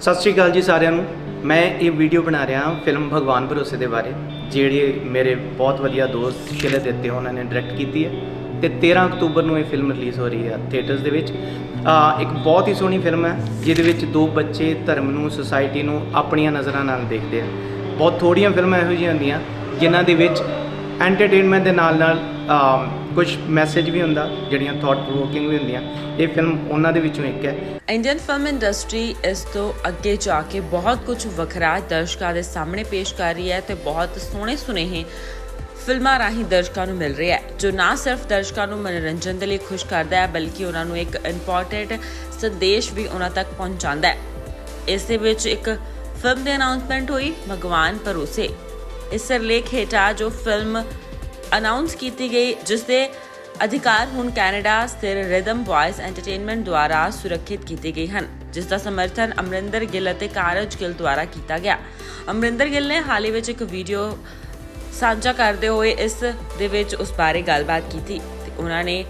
ਸਤਿ ਸ਼੍ਰੀ ਅਕਾਲ ਜੀ ਸਾਰਿਆਂ ਨੂੰ। ਮੈਂ ਇਹ ਵੀਡੀਓ ਬਣਾ ਰਿਹਾ ਹਾਂ ਫਿਲਮ ਭਗਵਾਨ ਭਰੋਸੇ ਦੇ ਬਾਰੇ, ਜਿਹੜੇ ਮੇਰੇ ਬਹੁਤ ਵਧੀਆ ਦੋਸਤ ਸ਼ਿਲੇ ਦਿੱਤੇ ਉਹਨਾਂ ਨੇ ਡਾਇਰੈਕਟ ਕੀਤੀ ਹੈ। ਤੇ 13 ਅਕਤੂਬਰ ਨੂੰ ਇਹ ਫਿਲਮ ਰਿਲੀਜ਼ ਹੋ ਰਹੀ ਹੈ ਥੀਏਟਰਸ ਦੇ ਵਿੱਚ। ਇੱਕ ਬਹੁਤ ਹੀ ਸੋਹਣੀ ਫਿਲਮ ਹੈ, ਜਿਹਦੇ ਵਿੱਚ ਦੋ ਬੱਚੇ ਧਰਮ ਨੂੰ ਸੁਸਾਇਟੀ ਨੂੰ ਆਪਣੀਆਂ ਨਜ਼ਰਾਂ ਨਾਲ ਦੇਖਦੇ ਆ। ਬਹੁਤ ਥੋੜੀਆਂ ਫਿਲਮਾਂ ਇਹੋ ਜਿਹੀਆਂ ਹੁੰਦੀਆਂ, ਜਿਨ੍ਹਾਂ ਦੇ ਵਿੱਚ ਐਂਟਰਟੇਨਮੈਂਟ ਦੇ ਨਾਲ ਨਾਲ ਕੁਝ ਮੈਸੇਜ ਵੀ ਹੁੰਦਾ, ਜਿਹੜੀਆਂ ਥਾਟ ਪ੍ਰੋਵੋਕਿੰਗ ਵੀ ਹੁੰਦੀਆਂ। ਇਹ ਫਿਲਮ ਉਹਨਾਂ ਦੇ ਵਿੱਚੋਂ ਇੱਕ ਹੈ। ਇੰਡੀਅਨ ਫਿਲਮ ਇੰਡਸਟਰੀ ਇਸ ਤੋਂ ਅੱਗੇ ਜਾ ਕੇ ਬਹੁਤ ਕੁਝ ਵੱਖਰਾ ਦਰਸ਼ਕਾਂ ਦੇ ਸਾਹਮਣੇ ਪੇਸ਼ ਕਰ ਰਹੀ ਹੈ ਤੇ ਬਹੁਤ ਸੋਹਣੇ ਸੁਨੇਹੇ ਫਿਲਮਾਂ ਰਾਹੀਂ ਦਰਸ਼ਕਾਂ ਨੂੰ ਮਿਲ ਰਿਹਾ ਹੈ, ਜੋ ਨਾ ਸਿਰਫ ਦਰਸ਼ਕਾਂ ਨੂੰ ਮਨੋਰੰਜਨ ਦੇ ਲਈ ਖੁਸ਼ ਕਰਦਾ ਹੈ, ਬਲਕਿ ਉਹਨਾਂ ਨੂੰ ਇੱਕ ਇੰਪੋਰਟੈਂਟ ਸੰਦੇਸ਼ ਵੀ ਉਹਨਾਂ ਤੱਕ ਪਹੁੰਚਾਉਂਦਾ ਹੈ। ਇਸ ਦੇ ਵਿੱਚ ਇੱਕ ਫਿਲਮ ਦੀ ਅਨਾਉਂਸਮੈਂਟ ਹੋਈ, ਭਗਵਾਨ ਭਰੋਸੇ। ਇਸ ਸਿਰਲੇਖ ਹੇਠਾਂ ਜੋ ਫਿਲਮ ਅਨਾਉਂਸ ਕੀਤੀ ਗਈ ਜਿਸ ਦੇ ਅਧਿਕਾਰ ਹੁਣ ਕੈਨੇਡਾ ਸਥਿਰ ਰਿਦਮ ਵੌਇਸ ਐਂਟਰਟੇਨਮੈਂਟ ਦੁਆਰਾ ਸੁਰੱਖਿਅਤ ਕੀਤੇ ਗਏ ਹਨ ਜਿਸ ਦਾ ਸਮਰਥਨ ਅਮਰਿੰਦਰ ਗਿੱਲ ਅਤੇ ਕਾਰਜ ਗਿੱਲ ਦੁਆਰਾ ਕੀਤਾ ਗਿਆ। ਅਮਰਿੰਦਰ ਗਿੱਲ ਨੇ ਹਾਲ ਹੀ ਵਿੱਚ ਇੱਕ ਵੀਡੀਓ ਸਾਂਝਾ ਕਰਦੇ ਹੋਏ ਇਸ ਦੇ ਵਿੱਚ ਉਸ ਬਾਰੇ ਗੱਲਬਾਤ ਕੀਤੀ ਤੇ ਉਹਨਾਂ ਨੇ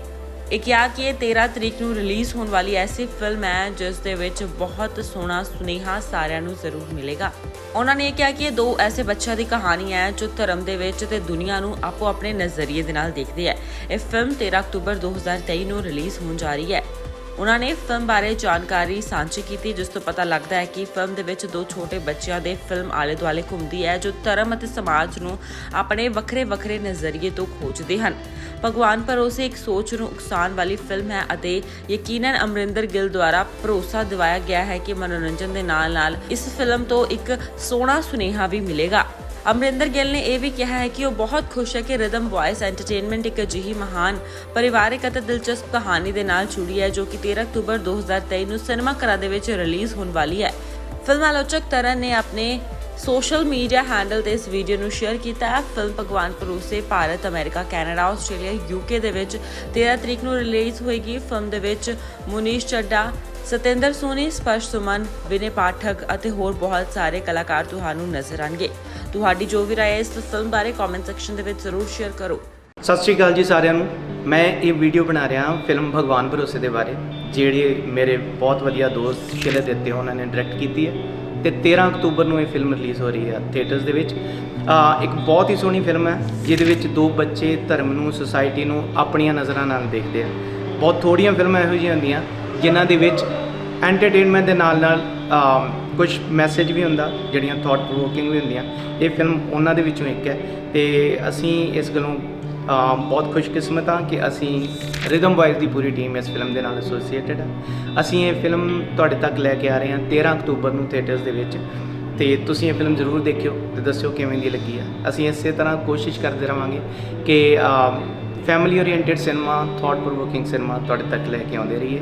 ਇਹ ਕਿਹਾ ਕਿ ਇਹ 13 ਤਰੀਕ ਨੂੰ ਰਿਲੀਜ਼ ਹੋਣ ਵਾਲੀ ਐਸੀ ਫਿਲਮ ਹੈ, ਜਿਸ ਦੇ ਵਿੱਚ ਬਹੁਤ ਸੋਹਣਾ ਸੁਨੇਹਾ ਸਾਰਿਆਂ ਨੂੰ ਜ਼ਰੂਰ ਮਿਲੇਗਾ। ਉਹਨਾਂ ਨੇ ਇਹ ਕਿਹਾ ਕਿ ਇਹ ਦੋ ਐਸੇ ਬੱਚਿਆਂ ਦੀ ਕਹਾਣੀ ਹੈ, ਜੋ ਧਰਮ ਦੇ ਵਿੱਚ ਤੇ ਦੁਨੀਆ ਨੂੰ ਆਪੋ ਆਪਣੇ ਨਜ਼ਰੀਏ ਦੇ ਨਾਲ ਦੇਖਦੇ ਹੈ। ਇਹ ਫਿਲਮ 13 ਅਕਤੂਬਰ 2023 ਨੂੰ ਰਿਲੀਜ਼ ਹੋਣ ਜਾ ਰਹੀ ਹੈ। ਉਹਨਾਂ ਨੇ ਫਿਲਮ ਬਾਰੇ ਜਾਣਕਾਰੀ ਸਾਂਝੀ ਕੀਤੀ, ਜਿਸ ਤੋਂ ਪਤਾ ਲੱਗਦਾ ਹੈ ਕਿ ਫਿਲਮ ਦੇ ਵਿੱਚ ਦੋ ਛੋਟੇ ਬੱਚਿਆਂ ਦੇ ਫਿਲਮ ਆਲੇ ਦੁਆਲੇ ਘੁੰਮਦੀ ਹੈ, ਜੋ ਧਰਮ ਅਤੇ ਸਮਾਜ ਨੂੰ ਆਪਣੇ ਵੱਖਰੇ ਵੱਖਰੇ ਨਜ਼ਰੀਏ ਤੋਂ ਖੋਜਦੇ ਹਨ। ਭਗਵਾਨ ਭਰੋਸੇ ਇੱਕ ਸੋਚ ਨੂੰ ਉਕਸਾਨ ਵਾਲੀ ਫਿਲਮ ਹੈ ਅਤੇ ਯਕੀਨਨ ਅਮਰਿੰਦਰ ਗਿੱਲ ਦੁਆਰਾ ਭਰੋਸਾ ਦਿਵਾਇਆ ਗਿਆ ਹੈ ਕਿ ਮਨੋਰੰਜਨ ਦੇ ਨਾਲ-ਨਾਲ ਇਸ ਫਿਲਮ ਤੋਂ ਇੱਕ ਸੋਹਣਾ ਸੁਨੇਹਾ ਵੀ ਮਿਲੇਗਾ। ਅਮਰਿੰਦਰ ਗਿੱਲ ਨੇ ਇਹ ਵੀ ਕਿਹਾ ਹੈ ਕਿ ਉਹ ਬਹੁਤ ਖੁਸ਼ ਹੈ ਕਿ ਰਿਦਮ ਵੌਇਸ ਐਂਟਰਟੇਨਮੈਂਟ ਇੱਕ ਅਜਿਹੀ ਮਹਾਨ ਪਰਿਵਾਰਕ ਅਤੇ ਦਿਲਚਸਪ ਕਹਾਣੀ ਦੇ ਨਾਲ ਜੁੜੀ ਹੈ ਜੋ ਕਿ 13 ਅਕਤੂਬਰ 2023 ਨੂੰ ਸਿਨੇਮਾ ਘਰਾਂ ਦੇ ਵਿੱਚ ਰਿਲੀਜ਼ ਹੋਣ ਵਾਲੀ ਹੈ। ਫਿਲਮ ਆਲੋਚਕ ਤਰਨ ਨੇ ਆਪਣੇ ਸੋਸ਼ਲ ਮੀਡੀਆ ਹੈਂਡਲ ਤੇ ਇਸ ਵੀਡੀਓ ਨੂੰ ਸ਼ੇਅਰ ਕੀਤਾ ਹੈ। Film Bhagwan Bharose, Bharat, America, Canada, Australia, UK ਦੇ ਵਿੱਚ 13 ਤਰੀਕ ਨੂੰ ਰਿਲੀਜ਼ ਹੋਏਗੀ। ਫਿਲਮ ਦੇ ਵਿੱਚ ਮੁਨੀਸ਼ ਚੱਡਾ ਸਤਿੰਦਰ ਸੋਨੀ, ਸਪਰਸ਼ ਸੁਮਨ, ਵਿਨੇ ਪਾਠਕ ਅਤੇ ਹੋਰ ਬਹੁਤ ਸਾਰੇ ਕਲਾਕਾਰ ਤੁਹਾਨੂੰ ਨਜ਼ਰ ਆਣਗੇ ਤੁਹਾਡੀ ਜੋ ਵੀ ਰਾਏ ਹੈ, ਇਸ ਫਿਲਮ ਬਾਰੇ ਕਮੈਂਟ ਸੈਕਸ਼ਨ ਦੇ ਵਿੱਚ ਜ਼ਰੂਰ ਸ਼ੇਅਰ ਕਰੋ। ਸਤਿ ਸ਼੍ਰੀ ਅਕਾਲ ਜੀ ਸਾਰਿਆਂ ਨੂੰ। ਮੈਂ ਇਹ ਵੀਡੀਓ ਬਣਾ ਰਿਹਾ ਹਾਂ ਫਿਲਮ ਭਗਵਾਨ ਭਰੋਸੇ ਦੇ ਬਾਰੇ, ਜਿਹੜੀ ਮੇਰੇ ਬਹੁਤ ਵਧੀਆ ਦੋਸਤ ਸ਼ਿਲੇ ਦਿੱਤੇ ਉਹਨਾਂ ਨੇ ਡਾਇਰੈਕਟ ਕੀਤੀ ਹੈ। ਤੇ 13 ਅਕਤੂਬਰ ਨੂੰ ਇਹ ਫਿਲਮ ਰਿਲੀਜ਼ ਹੋ ਰਹੀ ਹੈ ਥੀਏਟਰਸ ਦੇ ਵਿੱਚ। ਇੱਕ ਬਹੁਤ ਹੀ ਸੋਹਣੀ ਫਿਲਮ ਹੈ, ਜਿਹਦੇ ਵਿੱਚ ਦੋ ਬੱਚੇ ਧਰਮ ਨੂੰ ਸੁਸਾਇਟੀ ਨੂੰ ਆਪਣੀਆਂ ਨਜ਼ਰਾਂ ਨਾਲ ਦੇਖਦੇ ਆ। ਬਹੁਤ ਥੋੜੀਆਂ ਫਿਲਮਾਂ ਇਹੋ ਜਿਹੀਆਂ ਹੁੰਦੀਆਂ, ਜਿਨ੍ਹਾਂ ਦੇ ਵਿੱਚ ਐਂਟਰਟੇਨਮੈਂਟ ਦੇ ਨਾਲ ਨਾਲ ਕੁਝ ਮੈਸੇਜ ਵੀ ਹੁੰਦਾ, ਜਿਹੜੀਆਂ ਥਾਟ ਪ੍ਰੋਵੋਕਿੰਗ ਵੀ ਹੁੰਦੀਆਂ। ਇਹ ਫਿਲਮ ਉਹਨਾਂ ਦੇ ਵਿੱਚੋਂ ਇੱਕ ਹੈ। ਤੇ ਅਸੀਂ ਇਸ ਗੱਲੋਂ ਬਹੁਤ ਖੁਸ਼ਕਿਸਮਤ ਹਾਂ ਕਿ ਅਸੀਂ ਰਿਦਮ ਵਾਈਜ਼ ਦੀ ਪੂਰੀ ਟੀਮ ਇਸ ਫਿਲਮ ਦੇ ਨਾਲ ਐਸੋਸੀਏਟਡ ਹੈ। ਅਸੀਂ ਇਹ ਫਿਲਮ ਤੁਹਾਡੇ ਤੱਕ ਲੈ ਕੇ ਆ ਰਹੇ ਹਾਂ 13 ਅਕਤੂਬਰ ਨੂੰ ਥੀਏਟਰਸ ਦੇ ਵਿੱਚ। ਤੇ ਤੁਸੀਂ ਇਹ ਫਿਲਮ ਜ਼ਰੂਰ ਦੇਖਿਓ ਤੇ ਦੱਸਿਓ ਕਿਵੇਂ ਦੀ ਲੱਗੀ ਆ। ਅਸੀਂ ਇਸੇ ਤਰ੍ਹਾਂ ਕੋਸ਼ਿਸ਼ ਕਰਦੇ ਰਵਾਂਗੇ ਕਿ family oriented cinema thought provoking cinema ਤੁਹਾਡੇ ਤੱਕ ਲੈ ਕੇ ਆਉਂਦੇ ਰਹੀਏ।